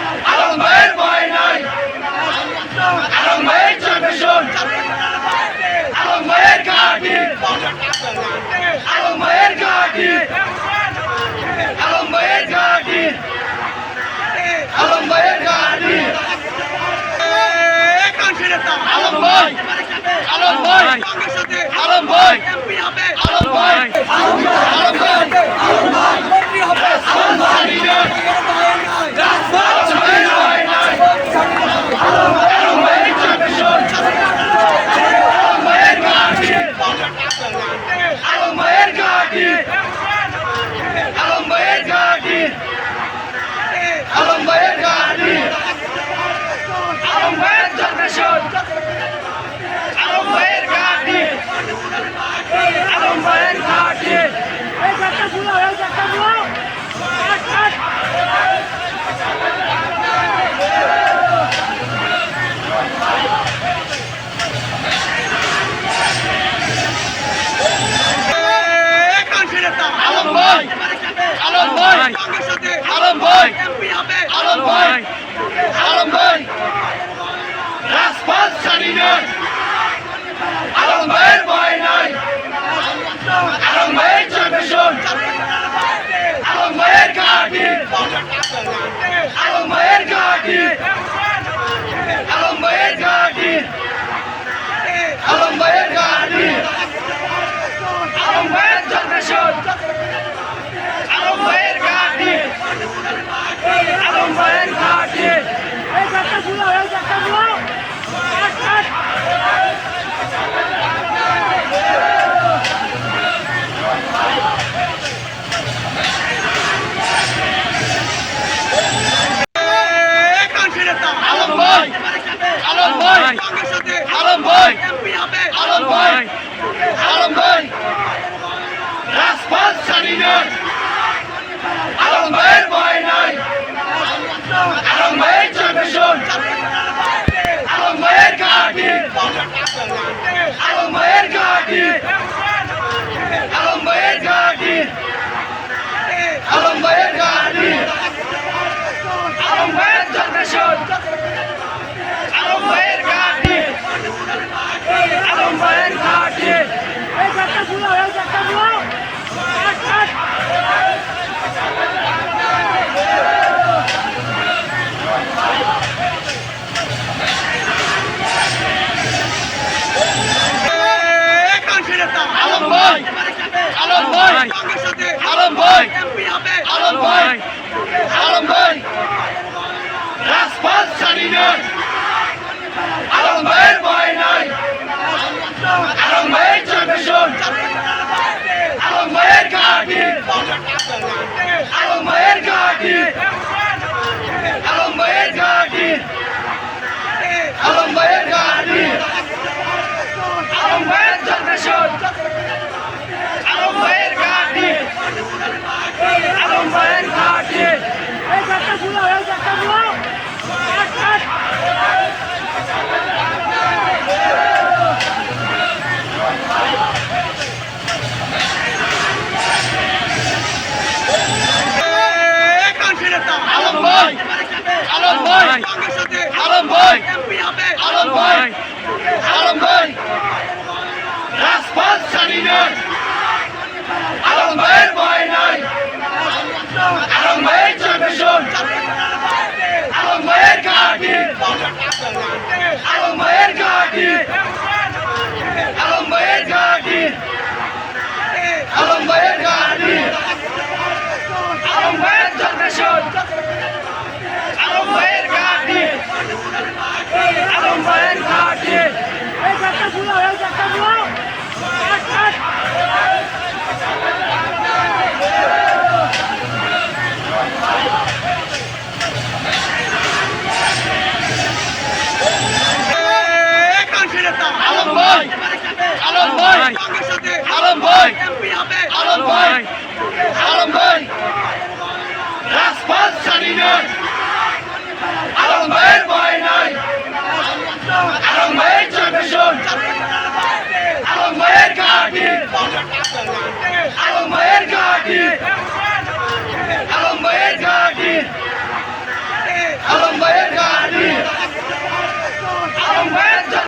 Adam Bell by night. Adam Bell Yeah. ভাই। আলম ভাই। আলম ভাই। আলম ভাই। রাজপথ জানি না আলম ভাইয়ের ভয় নাই। আলম ভাইয়ের জনরেশন আলম ভাইয়ের ঘাটি আলম ভাইয়ের ঘাটি